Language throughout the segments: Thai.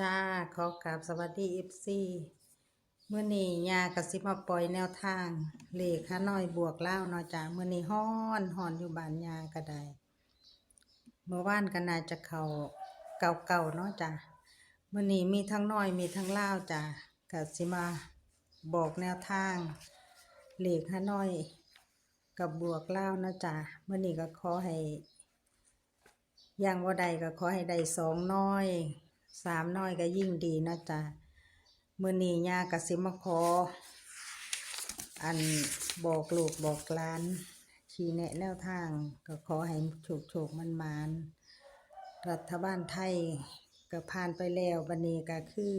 จ้าขอกราบสวัสดีเอฟซีเมื่อนี้ยากระซิบมาปล่อยแนวทาง เลขฮาน้อยบวกเล่าวเนาะจ้าเมื่อนี้ฮ้อนฮ้อนอยู่บ้านยาก็ได้เมื่อวานก็น่าจะเขาเก่าๆเนาะจ้าเมื่อนี้มีทั้งน้อยมีทั้งเล่าจ้ากระซิมาบอกแนวทาง เลขฮาน้อยกับบวกเล่านะจ้าเมื่อนี้ก็ขอให้ย่างว่าใดก็ขอให้ได้สองน้อย สามน้อยก็ยิ่งดีนะจ๊ะมื่อนี้ยากสิมาขอ อันบอกลูกบอกหลาน ชี้แนะแนวทาง ก็ขอให้โฉกโฉกมันมานรัฐบาลไทยก็ผ่านไปแล้วบันนี้ก็คือ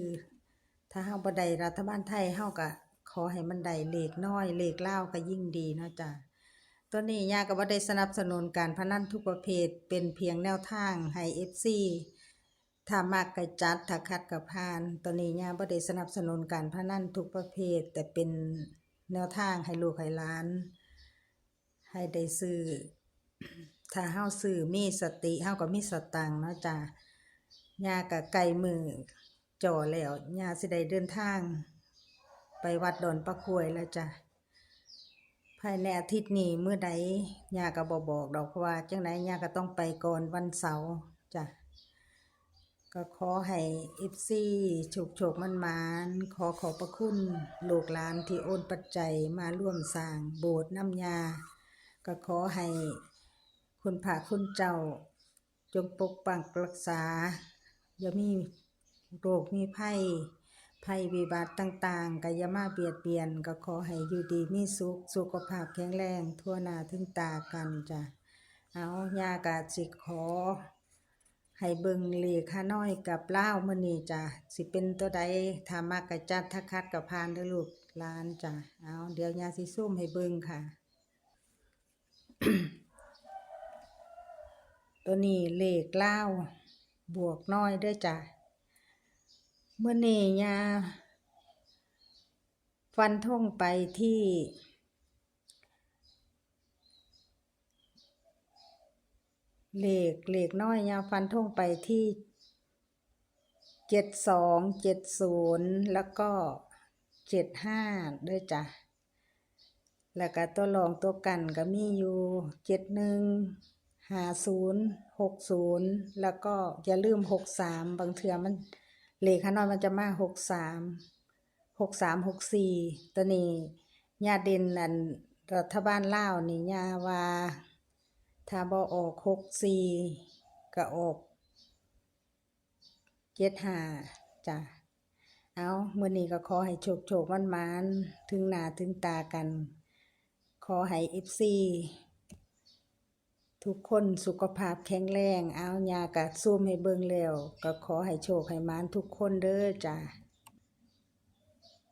ถ้าเฮาบ่ได้รัฐบาลไทยเฮาก็ขอให้มันได้เลขน้อยเลขเล่าก็ยิ่งดีเนาะจ้ะตัวนี้ยาก็บ่ได้สนับสนุนการพนันทุกประเภทเป็นเพียงแนวทางให้ FC ถ้ามากก็จัดถ้าคัดก็ผ่านตัวนี้ย่าบ่ได้สนับสนุนการพนันทุกประเภท แต่เป็นแนวทางให้ลูกให้หลาน ให้ได้ซื้อ ถ้าเฮาซื้อมีสติเฮาก็มีสตังค์เนาะจ้ะย่าก็ไกลมือจ่อแล้วย่าสิได้เดินทาง ไปวัดดอนประควยแล้วจ้ะภายในอาทิตย์นี้เมื้อใดย่าก็บ่บอกดอกเพราะว่าจังไดย่าก็ต้องไปก่อนวันเสาร์จ้ะ ก็ขอให้ FC โชคโชคมันมานขอขอบพระคุณลูกหลานที่โอนปัจจัยมาร่วมสร้างโบสถ์น้ำยา ก็ขอให้คุณพระคุณเจ้า จงปกปักรักษา อย่ามีโรคมีภัยภัยวิบัติต่างๆก็อย่ามาเบียดเบียน ก็ขอให้อยู่ดีมีสุขสุขภาพแข็งแรง ทั่วหน้าถึงตากันจ้ะเอายากาสิขอ ให้เบิ่งเลขาน้อยกับเล่ามื้อนี้จ้ะสิเป็นตัวใดถ้ามักกะจัดถ้าคัดกับพานเด้อลูกลานจ้ะเอาเดี๋ยวยาสิซุ่มให้เบิ่งค่ะ ตัวนี้เลขเล่าบวกน้อยด้วยจ้ะเมื่อนี้ยาฟันท่งไปที่ เหลขเหลขน้อยยาฟันท่งไปที่เจ็ดสองเจ็ดศูนย์แล้วก็เจ็ดห้าด้วยจ้ะ แล้วก็ตัวรองตัวกันก็มีอยู่เจ็ดหนึ่งห้าศูนย์หกศูนย์แล้วก็อย่าลืมหกสามบางเทือมันเลขข้างนอยมันจะมาหกสามหกสามหกสี่ตัวนี้ญาเด่นอันรัฐบาลลาวนี่ญาว่า ถ้าบ่ออกหกสี่ก็ออกเจ็ดห้าจ้ะเอามื่อนี้ก็ขอให้โชคโชคมันมานถึงหน้าถึงตากัน ขอให้เอฟซีทุกคนสุขภาพแข็งแรง เอายากะซูมให้เบิ่งแล้ว ก็ขอให้โชคให้มานทุกคนเด้อจ้ะ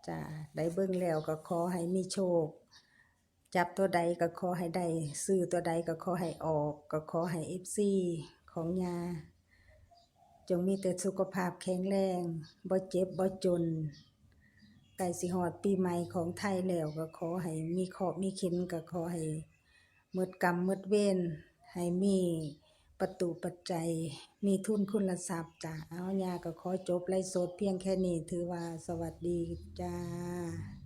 จ้ะได้เบิ่งแล้วก็ขอให้มีโชค จับตัวใดก็ขอให้ได้ซื้อตัวใดก็ขอให้ออกก็ขอให้เอฟซีของยาจงมีแต่สุขภาพแข็งแรงบ่เจ็บบ่จนใกล้สิฮอดปีใหม่ของไทยแล้วก็ขอให้มีเคราะห์มีเข็นก็ขอให้หมดกรรมหมดเวรให้มีประตูปัจจัย มีทุนคุณทรัพย์จ้ะเอาญาก็ขอจบไลฟ์สดเพียงแค่นี้ถือว่าสวัสดีจ้า